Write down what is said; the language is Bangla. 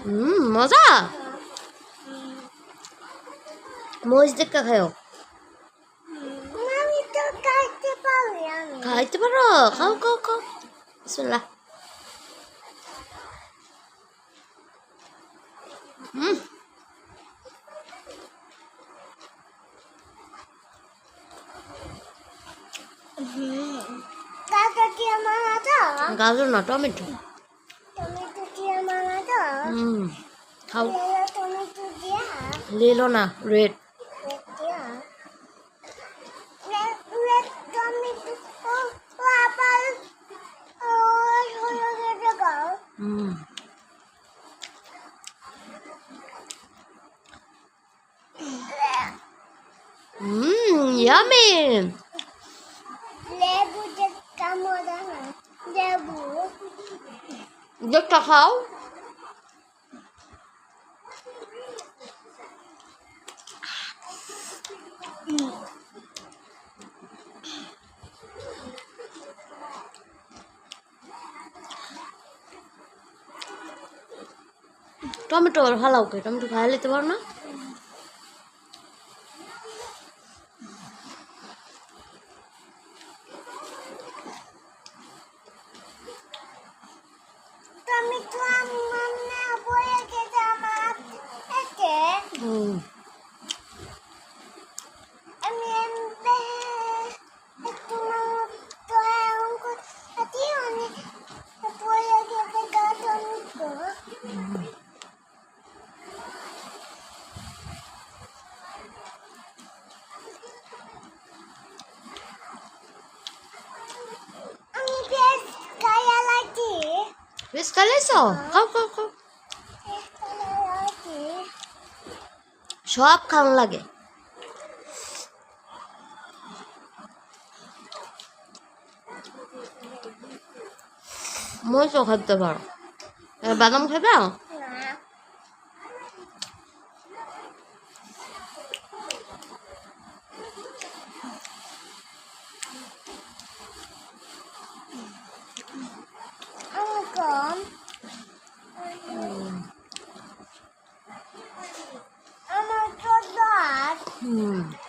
হুম মজা মরিচ দেখা খাও খাইতে পারি খাইতে পারো খাও খাও খাও বিসমিল্লাহ হুম গাজর না tomato không lilo na, à? red Mm. Mmm, yummy. Lebu just come over. Lebu. Just a how? Tomato আর ভালো ওকে টমেটো খাই নিতে পারো না। টমেটো বেশ go, খাও খাও খাও go, go. সব খাওয়ান লাগে। মরিচও খাইতে পারো। বাদাম খাবে 嗯。